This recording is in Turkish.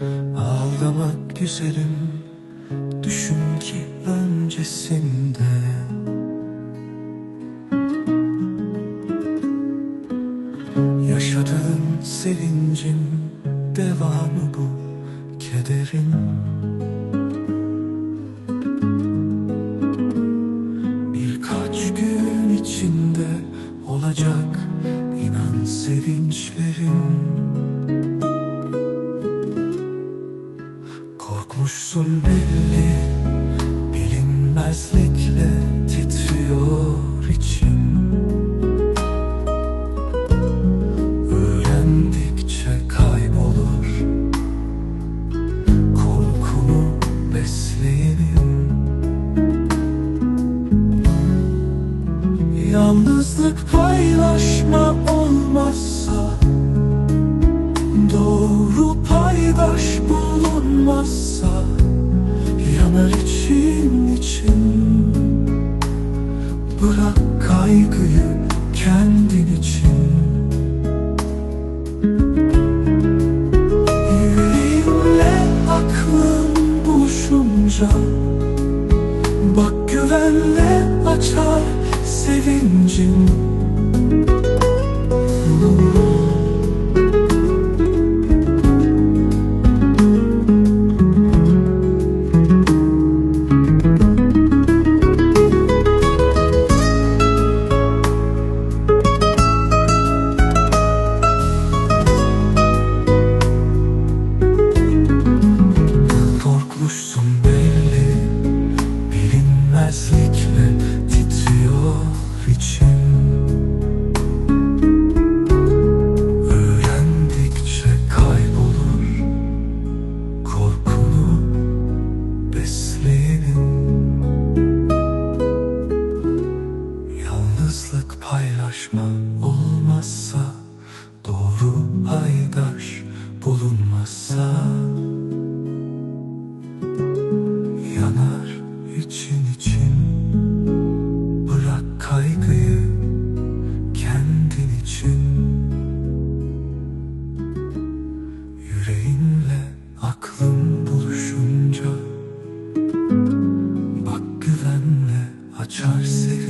Ağlamak güzelim Düşün ki öncesinde. Yaşadığım sevincin devamı bu kederin. Birkaç gün içinde olacak inan sevinçlerin Korkmuşsun belli bilinmezlikle titriyor için Öğrendikçe kaybolur Korkunu besleyenim Yalnızlık paylaşma olmazsa Doğru paydaş bulunmazsa Kaygıyı kendin için. Yüreğimle aklım buluşunca Bak güvenle açar sevincin bulunmazsa Doğru paydaş bulunmazsa Yanar için için. Bırak kaygıyı kendin için. Yüreğinle aklın buluşunca Bak güvenle açar seni.